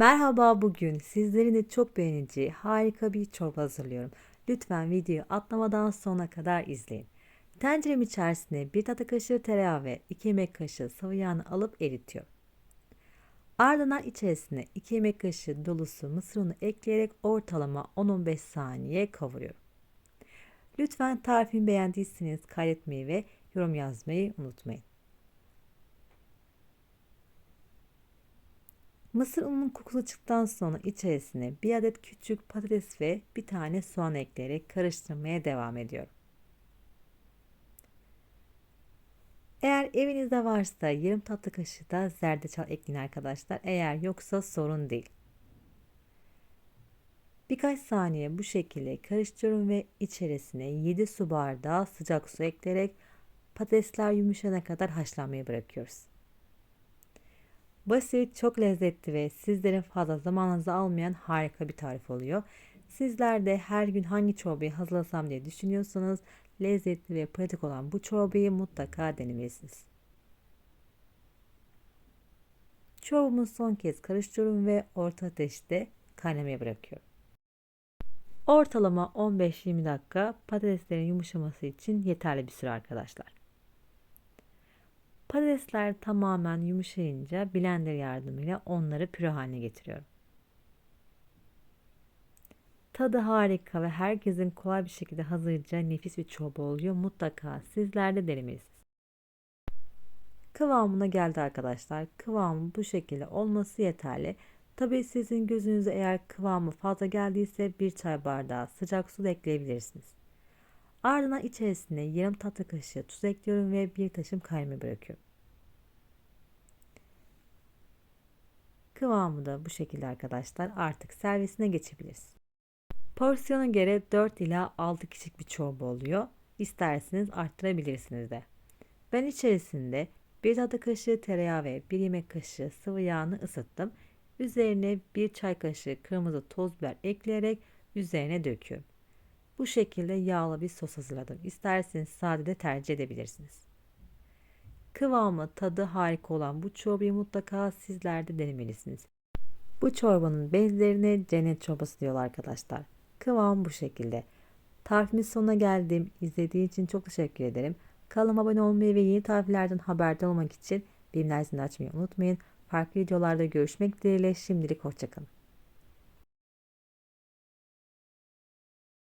Merhaba bugün sizlerin de çok beğeneceği harika bir çorba hazırlıyorum. Lütfen videoyu atlamadan sona kadar izleyin. Tencerem içerisine bir tatlı kaşığı tereyağı ve 2 yemek kaşığı sıvı yağını alıp eritiyorum. Ardından içerisine 2 yemek kaşığı dolusu mısır unu ekleyerek ortalama 10-15 saniye kavuruyorum. Lütfen tarifimi beğendiyseniz kaydetmeyi ve yorum yazmayı unutmayın. Mısır ununun kokusu çıktıktan sonra içerisine bir adet küçük patates ve bir tane soğan ekleyerek karıştırmaya devam ediyorum. Eğer evinizde varsa yarım tatlı kaşığı da zerdeçal ekleyin arkadaşlar. Eğer yoksa sorun değil. Birkaç saniye bu şekilde karıştırıyorum ve içerisine 7 su bardağı sıcak su ekleyerek patatesler yumuşana kadar haşlanmaya bırakıyoruz. Basit, çok lezzetli ve sizlerin fazla zamanınızı almayan harika bir tarif oluyor. Sizler de her gün hangi çorbayı hazırlasam diye düşünüyorsanız lezzetli ve pratik olan bu çorbayı mutlaka denemelisiniz. Çorbamı son kez karıştırıyorum ve orta ateşte kaynamaya bırakıyorum. Ortalama 15-20 dakika patateslerin yumuşaması için yeterli bir süre arkadaşlar. Patatesler tamamen yumuşayınca blender yardımıyla onları püre haline getiriyorum. Tadı harika ve herkesin kolay bir şekilde hazırlayacağı nefis bir çorba oluyor. Mutlaka sizler de denemelisiniz. Kıvamına geldi arkadaşlar. Kıvamı bu şekilde olması yeterli. Tabii sizin gözünüze eğer kıvamı fazla geldiyse bir çay bardağı sıcak su da ekleyebilirsiniz. Ardından içerisine yarım tatlı kaşığı tuz ekliyorum ve bir taşım kayma bırakıyorum. Kıvamı da bu şekilde arkadaşlar. Artık servisine geçebiliriz. Porsiyona göre 4 ila 6 kişilik bir çorba oluyor. İsterseniz arttırabilirsiniz de. Ben içerisinde bir tatlı kaşığı tereyağı ve bir yemek kaşığı sıvı yağını ısıttım. Üzerine bir çay kaşığı kırmızı toz biber ekleyerek üzerine döküyorum. Bu şekilde yağlı bir sos hazırladım. İsterseniz sade de tercih edebilirsiniz. Kıvamı, tadı harika olan bu çorbayı mutlaka sizler de denemelisiniz. Bu çorbanın benzerine cennet çorbası diyorlar arkadaşlar. Kıvam bu şekilde. Tarifimin sonuna geldim. İzlediğiniz için çok teşekkür ederim. Kanalıma abone olmayı ve yeni tariflerden haberdar olmak için bildirimleri açmayı unutmayın. Farklı videolarda görüşmek dileğiyle şimdilik hoşçakalın.